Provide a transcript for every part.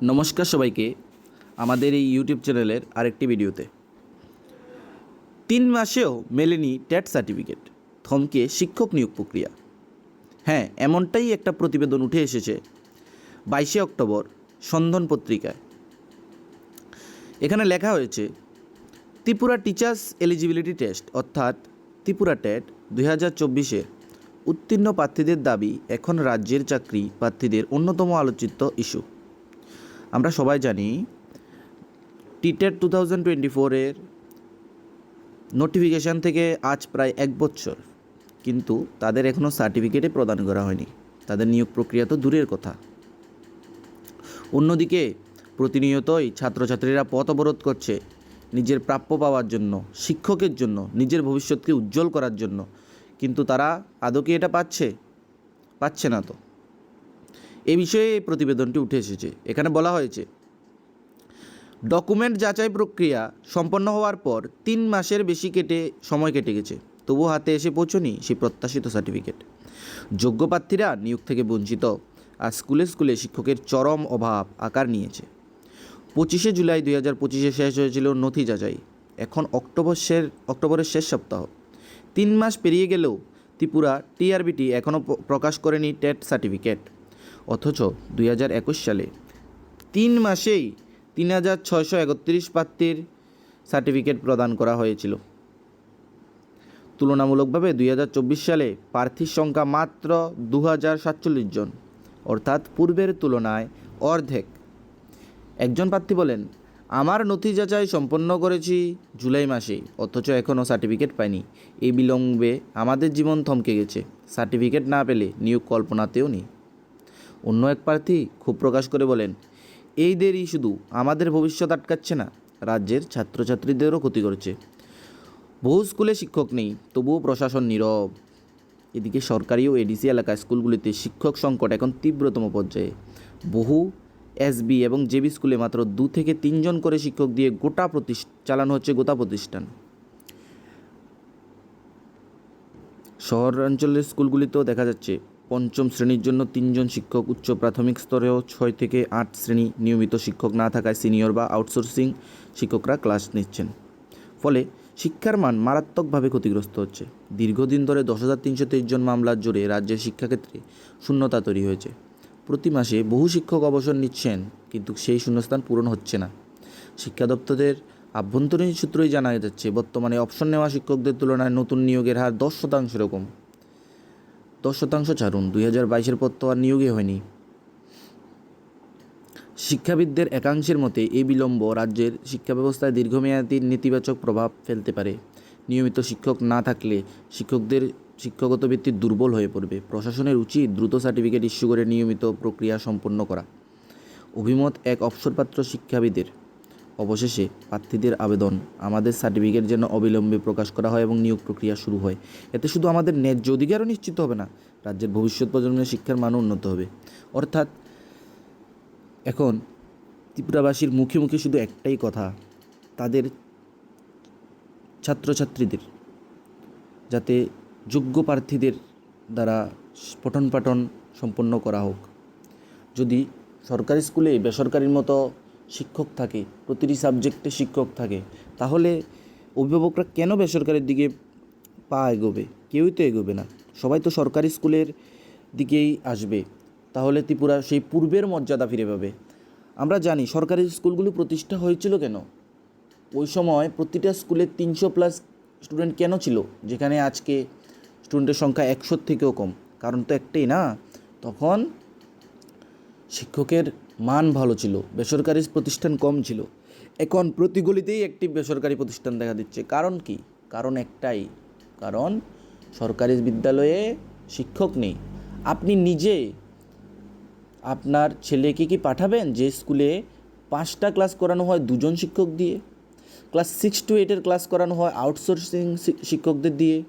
নমস্কার সবাইকে আমাদের এই ইউটিউব চ্যানেলের আরেকটি ভিডিওতে। তিন মাসেও মেলেনি ট্যাট সার্টিফিকেট, থমকে শিক্ষক নিয়োগ প্রক্রিয়া। হ্যাঁ এমনটাই একটা প্রতিবেদন উঠে এসেছে বাইশে অক্টোবর সন্ধন পত্রিকায়। এখানে লেখা হয়েছে, ত্রিপুরা টিচার্স এলিজিবিলিটি টেস্ট অর্থাৎ ত্রিপুরা টেট দুই হাজার চব্বিশের উত্তীর্ণ প্রার্থীদের দাবি এখন রাজ্যের চাকরি প্রার্থীদের অন্যতম আলোচিত ইস্যু। আমরা সবাই জানি টিটেট টু থাউজেন্ড টোয়েন্টি ফোরের নোটিফিকেশান থেকে আজ প্রায় এক বছর, কিন্তু তাদের এখনও সার্টিফিকেটে প্রদান করা হয়নি। তাদের নিয়োগ প্রক্রিয়া তো দূরের কথা। অন্যদিকে, প্রতিনিয়তই ছাত্রছাত্রীরা পথ অবরোধ করছে নিজের প্রাপ্য পাওয়ার জন্য, শিক্ষকের জন্য, নিজের ভবিষ্যৎকে উজ্জ্বল করার জন্য। কিন্তু তারা আদৌ কি এটা পাচ্ছে? পাচ্ছে না তো। এ বিষয়ে এই প্রতিবেদনটি উঠে এসেছে। এখানে বলা হয়েছে, ডকুমেন্ট যাচাই প্রক্রিয়া সম্পন্ন হওয়ার পর তিন মাসের বেশি কেটে সময় কেটে গেছে। তবু হাতে এসে পৌঁছনি সেই প্রত্যাশিত সার্টিফিকেট। যোগ্য প্রার্থীরা নিয়োগ থেকে বঞ্চিত আর স্কুলে স্কুলে শিক্ষকের চরম অভাব আকার নিয়েছে। পঁচিশে জুলাই দুই হাজার পঁচিশে শেষ হয়েছিল নথি যাচাই। এখন অক্টোবর শের অক্টোবরের শেষ সপ্তাহ। তিন মাস পেরিয়ে গেলেও ত্রিপুরা টিআরবিটি এখনও প্রকাশ করেনি টেট সার্টিফিকেট। অথচ দুই হাজার একুশ সালে। তিন মাসেই তিন হাজার ছয়শো একত্রিশ প্রার্থীর সার্টিফিকেট প্রদান করা হয়েছিল। তুলনামূলকভাবে দুই হাজার চব্বিশ সালে প্রার্থীর সংখ্যা মাত্র দু হাজার সাতচল্লিশ জন, অর্থাৎ পূর্বের তুলনায় অর্ধেক। একজন প্রার্থী বলেন, আমার নথি যাচাই সম্পন্ন করেছি জুলাই মাসেই, অথচ এখনও সার্টিফিকেট পাইনি। এই বিলম্বে আমাদের জীবন থমকে গেছে। সার্টিফিকেট না পেলে নিয়োগ কল্পনাতেও নেই। অন্য এক প্রার্থী ক্ষোভ প্রকাশ করে বলেন, এই দেরি শুধু আমাদের ভবিষ্যৎ আটকাচ্ছে না, রাজ্যের ছাত্রছাত্রীদেরও ক্ষতি করছে। বহু স্কুলে শিক্ষক নেই, তবুও প্রশাসন নীরব। এদিকে সরকারি ও এডিসি এলাকায় স্কুলগুলিতে শিক্ষক সংকট এখন তীব্রতম পর্যায়ে। বহু এসবি এবং জেবি স্কুলে মাত্র দু থেকে তিনজন করে শিক্ষক দিয়ে গোটা প্রতিষ্ঠা চালানো হচ্ছে গোটা প্রতিষ্ঠান। শহরাঞ্চলের স্কুলগুলিতেও দেখা যাচ্ছে পঞ্চম শ্রেণির জন্য তিনজন শিক্ষক উচ্চ প্রাথমিক স্তরেও ছয় থেকে আট শ্রেণি নিয়মিত শিক্ষক না থাকায় সিনিয়র বা আউটসোর্সিং শিক্ষকরা ক্লাস নিচ্ছেন। ফলে শিক্ষার মান মারাত্মকভাবে ক্ষতিগ্রস্ত হচ্ছে। দীর্ঘদিন ধরে দশ হাজার তিনশো তেইশ জন মামলার জোরে রাজ্যের শিক্ষাক্ষেত্রে শূন্যতা তৈরি হয়েছে। প্রতি মাসে বহু শিক্ষক অবসর নিচ্ছেন, কিন্তু সেই শূন্যস্থান পূরণ হচ্ছে না। শিক্ষা দপ্তরের আভ্যন্তরীণ সূত্রই জানা যাচ্ছে, বর্তমানে অপশন নেওয়া শিক্ষকদের তুলনায় নতুন নিয়োগের হার দশ শতাংশ এরকম। দশ শতাংশ ছাড়ুন, দুই হাজার বাইশের পর তো আর নিয়োগই হয়নি। শিক্ষাবিদদের একাংশের মতে এই বিলম্ব রাজ্যের শিক্ষা ব্যবস্থায় দীর্ঘমেয়াদী নেতিবাচক প্রভাব ফেলতে পারে। নিয়মিত শিক্ষক না থাকলে শিক্ষকদের শিক্ষাগত ভিত্তি দুর্বল হয়ে পড়বে। প্রশাসনের উচিত দ্রুত সার্টিফিকেট ইস্যু করে নিয়মিত প্রক্রিয়া সম্পন্ন করা। অভিমত এক অবসরপ্রাপ্ত শিক্ষাবিদের। অবশেষে প্রার্থীদের আবেদন। আমাদের সার্টিফিকেট যেন অবিলম্বে প্রকাশ করা হয় এবং নিয়োগ প্রক্রিয়া শুরু হয়। এতে শুধু আমাদের ন্যায্য অধিকারও নিশ্চিত হবে না, রাজ্যের ভবিষ্যৎ প্রজন্মের শিক্ষার মানও উন্নত হবে। অর্থাৎ এখন ত্রিপুরাবাসীর মুখে মুখে শুধু একটাই কথা, তাদের ছাত্রছাত্রীদের, যাতে যোগ্য প্রার্থীদের দ্বারা পঠন পাঠন সম্পন্ন করা হোক। যদি সরকারি স্কুলে বেসরকারির মতো শিক্ষক থাকে, প্রতিটি সাবজেক্টে শিক্ষক থাকে। তাহলে অভিভাবকরা কেন বেসরকারির দিকে পা এগোবে? কেউই তো এগোবে না। সবাই তো সরকারি স্কুলের দিকেই আসবে। তাহলে ত্রিপুরা সেই পূর্বের মর্যাদা ফিরে পাবে। আমরা জানি সরকারি স্কুলগুলি প্রতিষ্ঠা হয়েছিল কেন? ওই সময় প্রতিটা স্কুলে তিনশো প্লাস স্টুডেন্ট কেন ছিল? যেখানে আজকে স্টুডেন্টের সংখ্যা একশোর থেকেও কম। কারণ তো একটাই না? তখন শিক্ষকের মান ভালো ছিল, বেসরকারি প্রতিষ্ঠান কম ছিল। এখন প্রতি গলিতেই একটি বেসরকারি প্রতিষ্ঠান দেখা দিচ্ছে। কারণ কি? কারণ একটাই। কারণ সরকারি বিদ্যালয়ে শিক্ষক নেই। আপনি নিজে আপনার ছেলেকে কি পাঠাবেন যে স্কুলে পাঁচটা ক্লাস করানো হয় দুজন শিক্ষক দিয়ে? ক্লাস সিক্স টু এইটের ক্লাস করানো হয় আউটসোর্সিং শিক্ষকদের দিয়ে?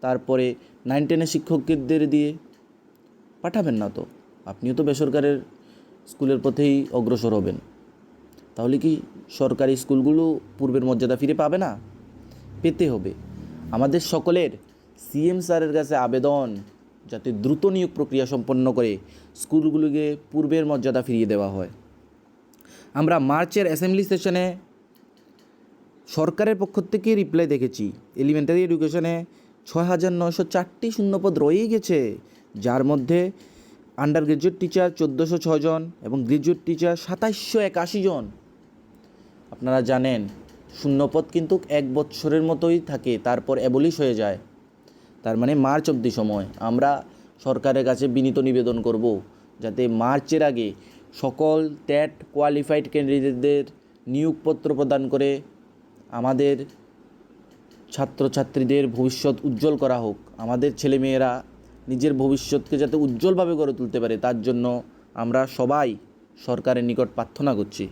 তারপরে নাইন টেনের শিক্ষকদের দিয়ে? পাঠাবেন না তো। আপনিও তো বেসরকারের স্কুলের পথেই অগ্রসর হবেন। তাহলে কি সরকারি স্কুলগুলো পূর্বের মর্যাদা ফিরে পাবে না? পেতে হবে। আমাদের সকলের সিএম স্যারের কাছে আবেদন, যাতে দ্রুত নিয়োগ প্রক্রিয়া সম্পন্ন করে স্কুলগুলোকে পূর্বের মর্যাদা ফিরিয়ে দেওয়া হয়। আমরা মার্চের অ্যাসেম্বলি সেশনে সরকারের পক্ষ থেকে রিপ্লাই দেখেছি। এলিমেন্টারি এডুকেশনে ছয় হাজার নয়শো চারটি শূন্যপদ রয়েই গেছে, যার মধ্যে আন্ডার গ্রাজুয়েট টিচার চোদ্দোশো ছজন এবং গ্রাজুয়েট টিচার সাতাইশশো একাশি জন। আপনারা জানেন, শূন্যপদ কিন্তু এক বছরের মতোই থাকে, তারপর অ্যাবলিশ হয়ে যায়। তার মানে মার্চ অবধি সময়। আমরা সরকারের কাছে বিনীত নিবেদন করব, যাতে মার্চের আগে সকল ট্যাট কোয়ালিফাইড ক্যান্ডিডেটদের নিয়োগপত্র প্রদান করে আমাদের ছাত্রছাত্রীদের ভবিষ্যৎ উজ্জ্বল করা হোক। আমাদের ছেলেমেয়েরা নিজের ভবিষ্যৎকে যাতে উজ্জ্বলভাবে গড়ে তুলতে পারে, তার জন্য আমরা সবাই সরকারের নিকট প্রার্থনা করছি।